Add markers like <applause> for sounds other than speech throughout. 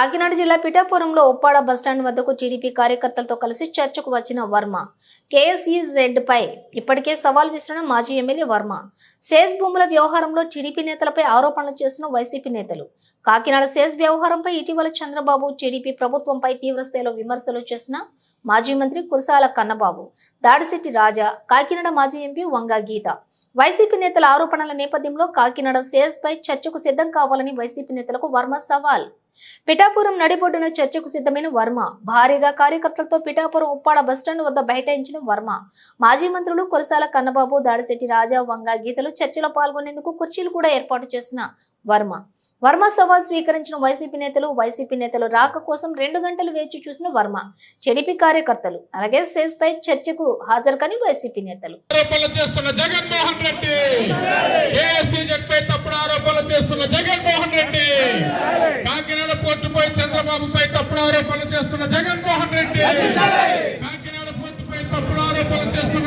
కాకినాడ జిల్లా పిఠాపురంలో ఉప్పాడ బస్టాండ్ వద్దకు టీడీపీ కార్యకర్తలతో కలిసి చర్చకు వచ్చిన వర్మ. కేఎస్ఈజెడ్ పై ఇప్పటికే సవాల్ విసిరిన మాజీ ఎమ్మెల్యే వర్మ. సేజ్ భూముల వ్యవహారంలో టీడీపీ నేతలపై ఆరోపణలు చేసిన వైసీపీ నేతలు. కాకినాడ సేజ్ వ్యవహారంపై ఇటీవల చంద్రబాబు టీడీపీ ప్రభుత్వంపై తీవ్రస్థాయిలో విమర్శలు చేసిన మాజీ మంత్రి కురసాల కన్నబాబు దాడిశెట్టి రాజా కాకినాడ మాజీ ఎంపీ వంగా గీత. వైసీపీ నేతల ఆరోపణల నేపథ్యంలో కాకినాడ సేజ్ పై చర్చకు సిద్ధం కావాలని వైసీపీ నేతలకు వర్మ సవాల్. పిఠాపురం నడిబొడ్డున చర్చకు సిద్ధమైన వర్మ. భారీగా కార్యకర్తలతో పిఠాపురం ఉప్పాడ బస్టాండ్ వద్ద బైఠాయించిన వర్మ. మాజీ మంత్రులు కురసాల కన్నబాబు దాడిశెట్టి రాజా వంగ గీతలు చర్చలో పాల్గొనేందుకు కుర్చీలు కూడా ఏర్పాటు చేసిన వర్మ. వర్మ సవాల్ స్వీకరించిన వైసీపీ నేతలు వైసీపీ నేతలు రాక కోసం రెండు గంటలు వేచి చూసిన వర్మ టీడీపీ కార్యకర్తలు అలాగే సేస్ పై చర్చకు హాజరు కాని వైసీపీ నేతలు. ఆరోపణలు చేస్తున్న జగన్మోహన్ రెడ్డి పై తప్పుడు ఆరోపణలు చేస్తున్న జగన్మోహన్ రెడ్డి కాకినాడ పోర్టుపై చంద్రబాబుపై తప్పుడు ఆరోపణలు చేస్తున్న జగన్మోహన్ రెడ్డి కాకినాడ పోర్టుపై తప్పుడు ఆరోపణలు చేస్తున్న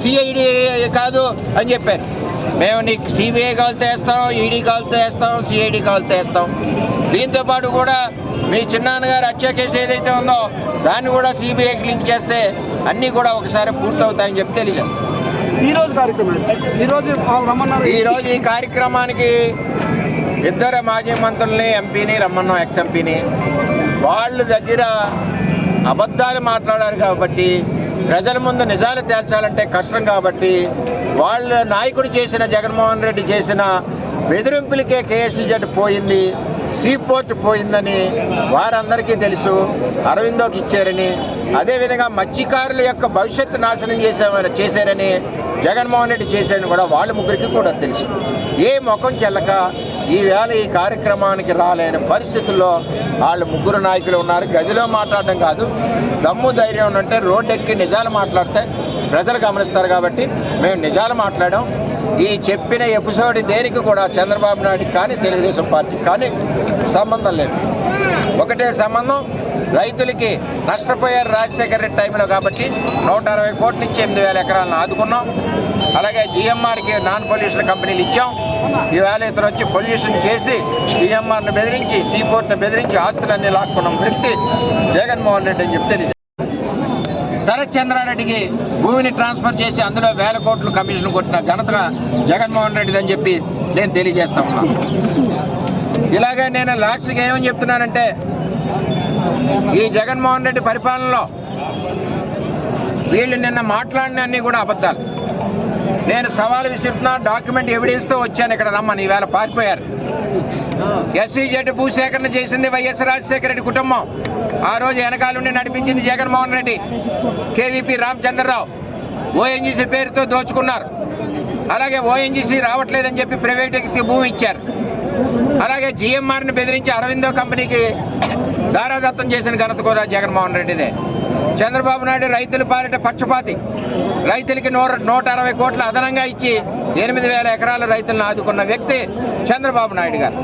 సిఐడి కాదు అని చెప్పారు మేము నీకు సిబిఐ కాల్తో వేస్తాం ఈడీ కాల్తో వేస్తాం సిఐడి కాల్తో వేస్తాం దీంతో పాటు కూడా మీ చిన్నాన్నగారు హత్య కేసు ఏదైతే ఉందో దాన్ని కూడా సిబిఐకి లింక్ చేస్తే అన్నీ కూడా ఒకసారి పూర్తవుతాయని చెప్పి తెలియజేస్తాం. ఈ రోజు కార్యక్రమం ఈ రోజు వాళ్ళు రమ్మన్నారు. ఈరోజు ఈ కార్యక్రమానికి ఇద్దరు మాజీ మంత్రుల్ని ఎంపీని రమ్మన్నాం ఎక్స్ ఎంపీని వాళ్ళ దగ్గర అబద్ధాలు మాట్లాడారు కాబట్టి ప్రజల ముందు నిజాలు తేల్చాలంటే కష్టం కాబట్టి వాళ్ళ నాయకుడు చేసిన జగన్మోహన్ రెడ్డి చేసిన బెదిరింపులకే కేఎస్సీజెడ్ పోయింది సీపోర్ట్ పోయిందని వారందరికీ తెలుసు అరవిందోకి ఇచ్చారని. అదేవిధంగా మత్స్యకారుల యొక్క భవిష్యత్తు నాశనం చేసేవారు చేశారని జగన్మోహన్ రెడ్డి చేశారని కూడా వాళ్ళ ముగ్గురికి కూడా తెలుసు. ఏ ముఖం చెల్లక ఈవేళ ఈ కార్యక్రమానికి రాలేని పరిస్థితుల్లో వాళ్ళు ముగ్గురు నాయకులు ఉన్నారు. గదిలో మాట్లాడడం కాదు దమ్ము ధైర్యం ఉంటే రోడ్డెక్కి నిజాలు మాట్లాడితే ప్రజలు గమనిస్తారు కాబట్టి మేము నిజాలు మాట్లాడాం. ఈ చెప్పిన ఎపిసోడ్ దేనికి కూడా చంద్రబాబు నాయుడు కానీ తెలుగుదేశం పార్టీ కానీ సంబంధం లేదు. ఒకటే సంబంధం రైతులకి నష్టపోయారు రాజశేఖర రెడ్డి టైంలో కాబట్టి నూట అరవై కోట్ల నుంచి ఎనిమిది వేల ఎకరాలను ఆదుకున్నాం. అలాగే జిఎంఆర్కి నాన్ పొల్యూషన్ కంపెనీలు ఇచ్చాం. ఈవేళ ఇతను వచ్చి పొల్యూషన్ చేసి సీఎంఆర్ను బెదిరించి సీపోర్ట్ను బెదిరించి ఆస్తులన్నీ లాక్కున్న వ్యక్తి జగన్మోహన్ రెడ్డి అని చెప్తే తెలియదు. శరత్ చంద్రారెడ్డికి భూమిని ట్రాన్స్ఫర్ చేసి అందులో వేల కోట్లు కమిషన్ కొట్టిన ఘనతగా జగన్మోహన్ రెడ్డిది అని చెప్పి నేను తెలియజేస్తా ఉన్నాను ఇలాగే నేను లాస్ట్కి ఏమని చెప్తున్నానంటే ఈ జగన్మోహన్ రెడ్డి పరిపాలనలో వీళ్ళు నిన్న మాట్లాడినన్నీ కూడా అబద్ధాలు నేను సవాలు విసురుతున్నా డాక్యుమెంట్ ఎవిడెన్స్తో వచ్చాను ఇక్కడ రమ్మని ఈవేళ పారిపోయారు. ఎస్సీజెడ్ భూసేకరణ చేసింది వైఎస్ రాజశేఖర రెడ్డి కుటుంబం. ఆ రోజు వెనకాలండి నడిపించింది జగన్మోహన్ రెడ్డి కేవీపీ రామచంద్రరావు. ఓఎన్జీసీ పేరుతో దోచుకున్నారు. అలాగే ఓఎన్జీసీ రావట్లేదని చెప్పి ప్రైవేట్కి భూమి ఇచ్చారు. అలాగే జిఎంఆర్ని బెదిరించి అరవిందో కంపెనీకి దారాదత్తం చేసిన ఘనత కూడా జగన్మోహన్ రెడ్డిదే. చంద్రబాబు నాయుడు రైతుల పాలిట పక్షపాతి. రైతులకి నూర నూట అరవై కోట్ల అదనంగా ఇచ్చి ఎనిమిది వేల ఎకరాల రైతులను ఆదుకున్న వ్యక్తి చంద్రబాబు నాయుడు గారు.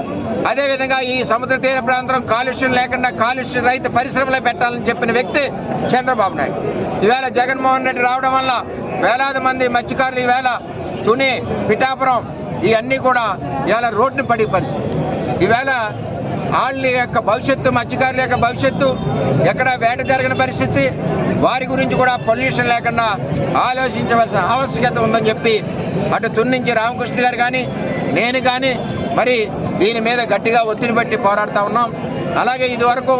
అదేవిధంగా ఈ సముద్ర తీర ప్రాంతం కాలుష్యం లేకుండా కాలుష్య రైతు పరిశ్రమలో పెట్టాలని చెప్పిన వ్యక్తి చంద్రబాబు నాయుడు. ఈవేళ జగన్మోహన్ రెడ్డి రావడం వల్ల వేలాది మంది మత్స్యకారులు ఈవేళ తుని పిఠాపురం ఇవన్నీ కూడా ఇవాళ రోడ్డుని పడి పరిస్థితి. ఈవేళ వాళ్ళ యొక్క భవిష్యత్తు మత్స్యకారుల యొక్క భవిష్యత్తు ఎక్కడ వేట జరిగిన పరిస్థితి. వారి గురించి కూడా పొల్యూషన్ లేకుండా ఆలోచించవలసిన ఆవశ్యకత ఉందని చెప్పి అటు తున్నించి రామకృష్ణ గారు కానీ నేను కానీ మరి దీని మీద గట్టిగా ఒత్తిడి పెట్టి పోరాడుతూ ఉన్నాం. అలాగే ఇదివరకు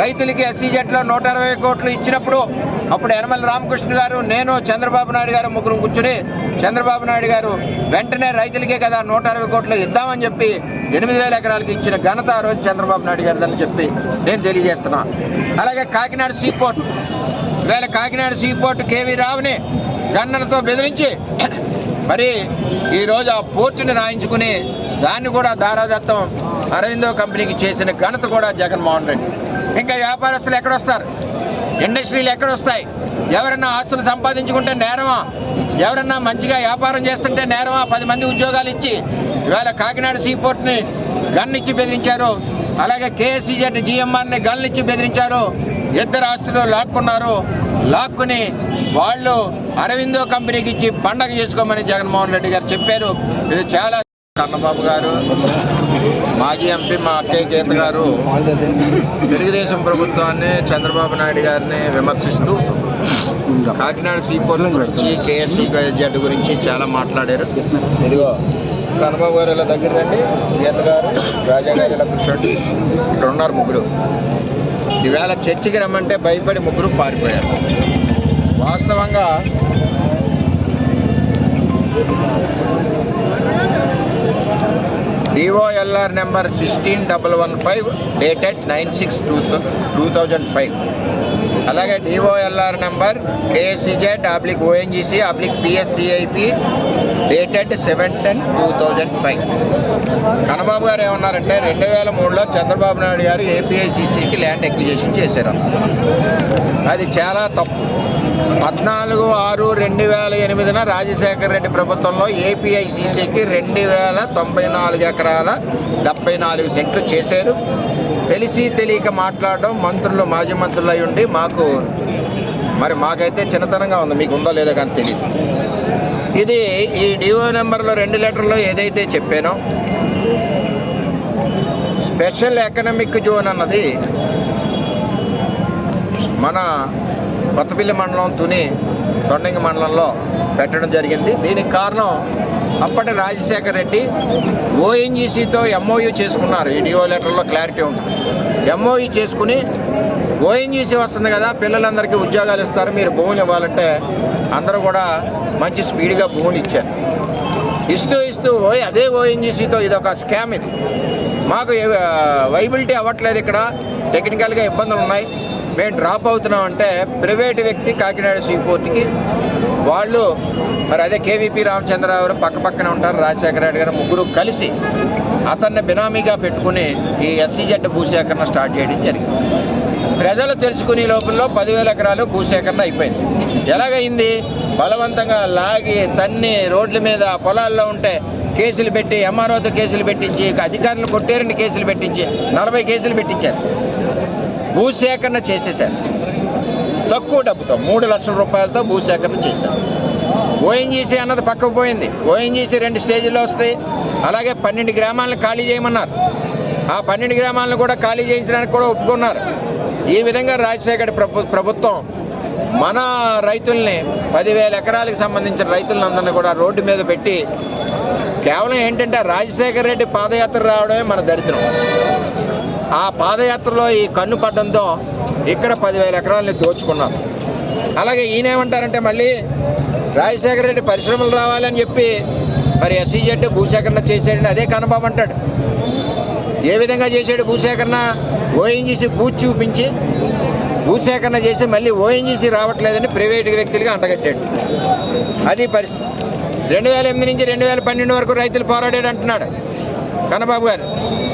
రైతులకి ఎస్సీజెట్లో నూట అరవై కోట్లు ఇచ్చినప్పుడు అప్పుడు యనమల రామకృష్ణ గారు నేను చంద్రబాబు నాయుడు గారు ముగ్గురు కూర్చుని చంద్రబాబు నాయుడు గారు వెంటనే రైతులకే కదా నూట అరవై కోట్లు ఇద్దామని చెప్పి ఎనిమిది వేల ఎకరాలకి ఇచ్చిన ఘనత ఆ రోజు చంద్రబాబు నాయుడు గారిదని చెప్పి నేను తెలియజేస్తున్నా. అలాగే కాకినాడ సీపోర్ట్ ఇవాళ కాకినాడ సీపోర్ట్ కేవీ రావుని గన్నలతో బెదిరించి మరి ఈరోజు ఆ పోర్టుని రాయించుకుని దాన్ని కూడా దారాదత్తం అరవిందో కంపెనీకి చేసిన ఘనత కూడా జగన్మోహన్ రెడ్డి. ఇంకా వ్యాపారస్తులు ఎక్కడొస్తారు? ఇండస్ట్రీలు ఎక్కడొస్తాయి? ఎవరన్నా ఆస్తులు సంపాదించుకుంటే నేరమా? ఎవరన్నా మంచిగా వ్యాపారం చేస్తుంటే నేరమా? పది మంది ఉద్యోగాలు ఇచ్చి ఇవాళ కాకినాడ సీపోర్ట్ని గన్నిచ్చి బెదిరించారు. అలాగే కేఎస్సీజెడ్ జిఎంఆర్ని గన్నిచ్చి బెదిరించారు. ఇద్దరు ఆస్తులు లాక్కున్నారు. లాక్కుని వాళ్ళు అరవిందో కంపెనీకి ఇచ్చి పండగ చేసుకోమని జగన్మోహన్ రెడ్డి గారు చెప్పారు. ఇది చాలా కన్నబాబు గారు మాజీ ఎంపీ మా అక్కయ్య గీత గారు. తెలుగుదేశం ప్రభుత్వాన్ని చంద్రబాబు నాయుడు గారిని విమర్శిస్తూ కాకినాడ సీపోర్ట్ గురించి కేఎస్సీ జెడ్ గురించి చాలా మాట్లాడారు. ఇదిగో కన్నబాబు గారు ఇలా దగ్గర రండి. గీత గారు రాజా గారు ఇలా కూర్చోండి. ఇక్కడ ఉన్నారు ముగ్గురు. ఈవేళ చర్చికి రమ్మంటే భయపడి ముగ్గురు పారిపోయారు. వాస్తవంగా DOLR number sixteen double one five dated nine six two two thousand five. అలాగే DOLR number KSCZ oblique ONGC oblique PSCIP dated seven ten two thousand five. Kannababu garu ఏమన్నారంటే రెండు వేల మూడులో చంద్రబాబు నాయుడు గారు ఏపీఐసిసికి ల్యాండ్ ఎక్విజేషన్ చేశారు అది చాలా తప్పు. పద్నాలుగు ఆరు రెండు వేల ఎనిమిదిన రాజశేఖర రెడ్డి ప్రభుత్వంలో ఏపీఐసిసికి రెండు వేల తొంభై నాలుగు ఎకరాల డెబ్బై నాలుగు సెంట్లు చేశారు. తెలిసి తెలియక మాట్లాడడం మంత్రులు మాజీ మంత్రులు అయి ఉండి మాకు మరి మాకైతే చిన్నతనంగా ఉంది. మీకు ఉందో లేదో కానీ తెలియదు ఇది ఈ డిఓ నెంబర్లో రెండు లెటర్లో ఏదైతే చెప్పానో స్పెషల్ ఎకనామిక్ జోన్ అన్నది మన కొత్తపల్లి మండలం తుని తొండంగి మండలంలో పెట్టడం జరిగింది. దీనికి కారణం అప్పటి రాజశేఖర్ రెడ్డి ఓఎన్జీసీతో ఎంఓయూ చేసుకున్నారు. ఈ డిఓ లెటర్లో క్లారిటీ ఉంటుంది. ఎంఓయూ చేసుకుని ఓఎన్జీసీ వస్తుంది కదా పిల్లలందరికీ ఉద్యోగాలు ఇస్తారు మీరు భూములు ఇవ్వాలంటే అందరూ కూడా మంచి స్పీడ్గా భూములు ఇచ్చారు. ఇస్తూ ఇస్తూ ఓ అదే ఓఎన్జీసీతో ఇది ఒక స్కామ్ ఇది. మాకు వైబిలిటీ అవ్వట్లేదు ఇక్కడ. టెక్నికల్గా ఇబ్బందులు ఉన్నాయి మేము డ్రాప్ అవుతున్నాం అంటే ప్రైవేట్ వ్యక్తి కాకినాడ సీపోర్ట్కి వాళ్ళు మరి అదే కేవీపీ రామచంద్రరావు పక్క పక్కన ఉంటారు రాజశేఖర రెడ్డి గారు ముగ్గురు కలిసి అతన్ని బినామీగా పెట్టుకుని ఈ ఎస్సీజెడ్ భూసేకరణ స్టార్ట్ చేయడం జరిగింది. ప్రజలు తెలుసుకునే లోపల పదివేల ఎకరాలు భూసేకరణ అయిపోయింది. ఎలాగైంది? బలవంతంగా లాగి తన్ని రోడ్ల మీద పొలాల్లో ఉంటే కేసులు పెట్టి ఎంఆర్ఓతో కేసులు పెట్టించి అధికారులు కొట్టేరండి కేసులు పెట్టించి నలభై కేసులు పెట్టించారు. భూసేకరణ చేసేశారు. తక్కువ డబ్బుతో మూడు లక్షల రూపాయలతో భూసేకరణ చేశారు. ఓఎన్జీసీ అన్నది పక్కకు పోయింది. ఓఎన్జీసీ రెండు స్టేజ్లో వస్తాయి. అలాగే పన్నెండు గ్రామాలను ఖాళీ చేయమన్నారు. ఆ పన్నెండు గ్రామాలను కూడా ఖాళీ చేయించడానికి కూడా ఒప్పుకున్నారు. ఈ విధంగా రాజశేఖర్ ప్రభుత్వం మన రైతుల్ని పదివేల ఎకరాలకు సంబంధించిన రైతులందరినీ కూడా రోడ్డు మీద పెట్టి కేవలం ఏంటంటే రాజశేఖర రెడ్డి పాదయాత్ర రావడమే మన దరిద్రం. ఆ పాదయాత్రలో ఈ కన్ను పడ్డంతో ఇక్కడ పదివేల ఎకరాలని దోచుకున్నారు అలాగే ఈయనేమంటారంటే మళ్ళీ రాజశేఖర రెడ్డి పరిశ్రమలు రావాలని చెప్పి మరి ఎస్సీజెడ్ భూసేకరణ చేశాడని అదే కన్నబాబు అంటాడు. ఏ విధంగా చేశాడు భూసేకరణ? ఓఎన్జీసీ బూత్ చూపించి భూసేకరణ చేసి మళ్ళీ ఓఎన్జీసీ రావట్లేదని ప్రైవేట్ వ్యక్తులుగా అంటగట్టాడు. అది పరిస్థితి. రెండు వేల ఎనిమిది నుంచి రెండు వేల పన్నెండు వరకు రైతులు పోరాడాడు అంటున్నాడు. కన్నబాబు గారు.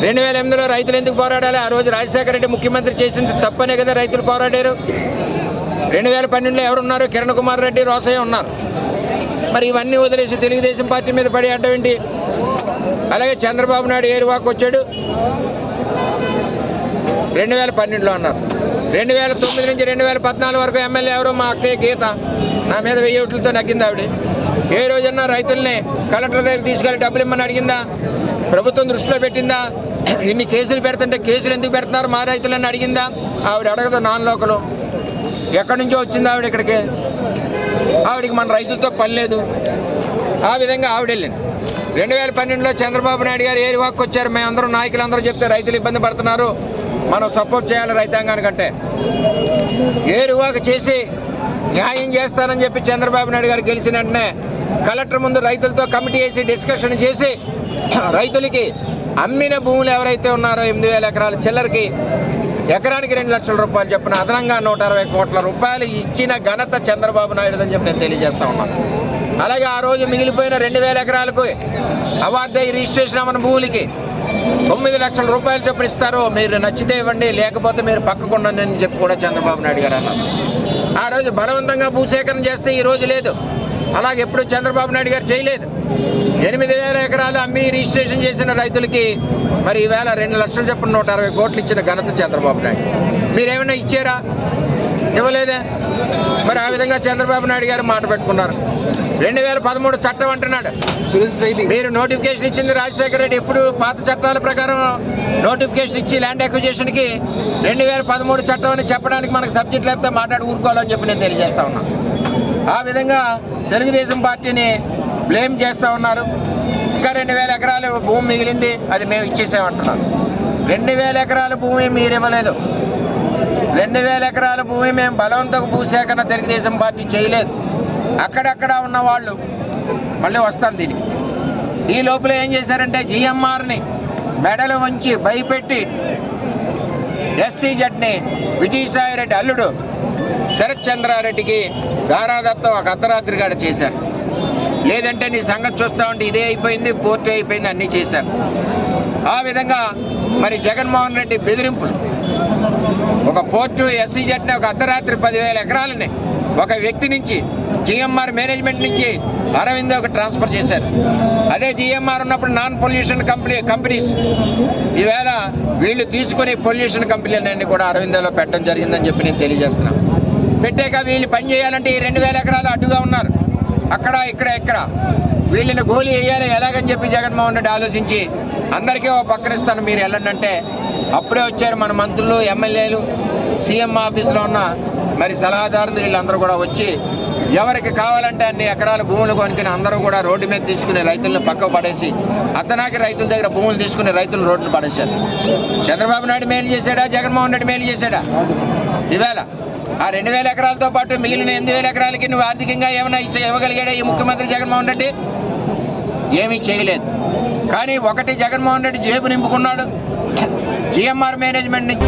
రెండు వేల ఎనిమిదిలో రైతులు ఎందుకు పోరాడాలి? ఆ రోజు రాజశేఖర రెడ్డి ముఖ్యమంత్రి చేసింది తప్పనే కదా రైతులు పోరాడారు. రెండు వేల పన్నెండులో ఎవరున్నారు? కిరణ్ కుమార్ రెడ్డి రోసయ్య ఉన్నారు. మరి ఇవన్నీ వదిలేసి తెలుగుదేశం పార్టీ మీద పడి అడ్డం ఏంటి? అలాగే చంద్రబాబు నాయుడు ఏరువాకు వచ్చాడు. రెండు వేల పన్నెండులో అన్నారు. రెండు వేల తొమ్మిది నుంచి రెండు వేల పద్నాలుగు వరకు ఎమ్మెల్యే ఎవరు? మా అక్కయ్య గీత. నా మీద వెయ్యి ఓట్లతో నగ్గింది ఆవిడ. ఏ రోజన్నా రైతుల్ని కలెక్టర్ దగ్గర తీసుకెళ్ళి డబ్బులు ఇమ్మని అడిగిందా? ప్రభుత్వం దృష్టిలో పెట్టిందా? ఇన్ని కేసులు పెడుతుంటే కేసులు ఎందుకు పెడుతున్నారు? మా రైతులని అడిగిందా? ఆవిడ అడగదు నాన్ లోకలు. ఎక్కడి నుంచో వచ్చింది ఆవిడ ఇక్కడికి? ఆవిడకి మన రైతులతో పని లేదు. ఆ విధంగా ఆవిడ వెళ్ళింది. రెండు వేల పన్నెండులో చంద్రబాబు నాయుడు గారు ఏరి వాక్కు వచ్చారు. మేమందరం నాయకులందరూ చెప్తే రైతులు ఇబ్బంది పడుతున్నారు. మనం సపోర్ట్ చేయాలి రైతాంగానికంటే ఏరువాక చేసి న్యాయం చేస్తానని చెప్పి చంద్రబాబు నాయుడు గారు గెలిచిన వెంటనే కలెక్టర్ ముందు రైతులతో కమిటీ వేసి డిస్కషన్ చేసి రైతులకి అమ్మిన భూములు ఎవరైతే ఉన్నారో ఎనిమిది వేల ఎకరాల చిల్లరకి ఎకరానికి రెండు లక్షల రూపాయలు చెప్పిన అదనంగా నూట అరవై కోట్ల రూపాయలు ఇచ్చిన ఘనత చంద్రబాబు నాయుడు అని చెప్పి నేను తెలియజేస్తా ఉన్నాను అలాగే ఆ రోజు మిగిలిపోయిన రెండు వేల ఎకరాలకు అవార్డు రిజిస్ట్రేషన్ అవ్వని భూములకి తొమ్మిది లక్షల రూపాయలు చొప్పున ఇస్తారు మీరు నచ్చితే ఇవ్వండి లేకపోతే మీరు పక్కకు అని చెప్పి కూడా చంద్రబాబు నాయుడు గారు అన్నారు. ఆ రోజు బలవంతంగా భూసేకరణ చేస్తే ఈ రోజు లేదు. అలాగే ఎప్పుడు చంద్రబాబు నాయుడు గారు చేయలేదు. ఎనిమిది వేల ఎకరాలు అమ్మి రిజిస్ట్రేషన్ చేసిన రైతులకి మరి ఈవేళ రెండు లక్షలు చొప్పున నూట అరవై కోట్లు ఇచ్చిన ఘనత చంద్రబాబు నాయుడు. మీరేమైనా ఇచ్చారా? ఇవ్వలేదే? మరి ఆ విధంగా చంద్రబాబు నాయుడు గారు మాట పెట్టుకున్నారు. రెండు వేల పదమూడు చట్టం అంటున్నాడు. మీరు నోటిఫికేషన్ ఇచ్చింది రాజశేఖర రెడ్డి. ఎప్పుడు పాత చట్టాల ప్రకారం నోటిఫికేషన్ ఇచ్చి ల్యాండ్ అక్విజిషన్కి రెండు వేల పదమూడు చట్టం అని చెప్పడానికి మనకు సబ్జెక్ట్ లేకపోతే మాట్లాడి ఊరుకోవాలని చెప్పి నేను తెలియజేస్తా ఉన్నా. ఆ విధంగా తెలుగుదేశం పార్టీని బ్లేమ్ చేస్తూ ఉన్నారు. ఇంకా రెండు వేల ఎకరాలు భూమి మిగిలింది అది మేము ఇచ్చేసామంటున్నాం రెండు వేల ఎకరాల భూమి మీరు ఇవ్వలేదు. రెండు వేల ఎకరాల భూమి మేము బలవంతకు భూసేకరణ తెలుగుదేశం పార్టీ చేయలేదు. అక్కడక్కడ ఉన్న వాళ్ళు మళ్ళీ వస్తాను దీనికి. ఈ లోపల ఏం చేశారంటే జిఎంఆర్ని మెడలు ఉంచి భయపెట్టి ఎస్సీ జడ్ని విజయసాయి రెడ్డి అల్లుడు శరత్ చంద్రారెడ్డికి దారాదత్తం ఒక అర్ధరాత్రి కాడ చేశారు లేదంటే నీ సంగతి చూస్తా ఉంటే ఇదే అయిపోయింది పూర్తి అయిపోయింది అన్నీ చేశారు. ఆ విధంగా మరి జగన్మోహన్ రెడ్డి బెదిరింపులు. ఒక పోర్టు ఎస్సీ జట్ని ఒక అర్ధరాత్రి పదివేల ఎకరాలని ఒక వ్యక్తి నుంచి జిఎంఆర్ మేనేజ్మెంట్ నుంచి అరవింద్ ఒక ట్రాన్స్ఫర్ చేశారు. అదే జిఎంఆర్ ఉన్నప్పుడు నాన్ పొల్యూషన్ కంపెనీ కంపెనీస్. ఈవేళ వీళ్ళు తీసుకుని పొల్యూషన్ కంపెనీలన్నీ కూడా అరవిందలో పెట్టడం జరిగిందని చెప్పి నేను తెలియజేస్తున్నాను. పెట్టాక వీళ్ళు పని చేయాలంటే ఈ రెండు వేల ఎకరాలు అడ్డుగా ఉన్నారు. అక్కడ ఇక్కడ ఇక్కడ. వీళ్ళని గోలీ వేయాలి ఎలాగని చెప్పి జగన్మోహన్ రెడ్డి ఆలోచించి అందరికీ ఓ పక్కనిస్తాను మీరు వెళ్ళండి అంటే అప్పుడే వచ్చారు మన మంత్రులు ఎమ్మెల్యేలు సీఎం ఆఫీసులో ఉన్న మరి సలహాదారులు వీళ్ళందరూ కూడా వచ్చి ఎవరికి కావాలంటే అన్ని ఎకరాల భూములు కొనుక్కుని అందరూ కూడా రోడ్డు మీద తీసుకుని రైతులను పక్కకు పడేసి అతనాకి రైతుల దగ్గర భూములు తీసుకుని రైతులు రోడ్డును పడేశారు. చంద్రబాబు నాయుడు మేలు చేశాడా? జగన్మోహన్ రెడ్డి మేలు చేశాడా? ఈవేళ ఆ రెండు వేల ఎకరాలతో పాటు మిగిలిన ఎనిమిది వేల ఎకరాలకి నువ్వు ఆర్థికంగా ఏమైనా ఇచ్చ- ఇవ్వగలిగాడా ఈ ముఖ్యమంత్రి జగన్మోహన్ రెడ్డి? ఏమీ చేయలేదు. కానీ ఒకటి జగన్మోహన్ రెడ్డి జేబు నింపుకున్నాడు. <coughs> జిఎంఆర్ మేనేజ్మెంట్ నుంచి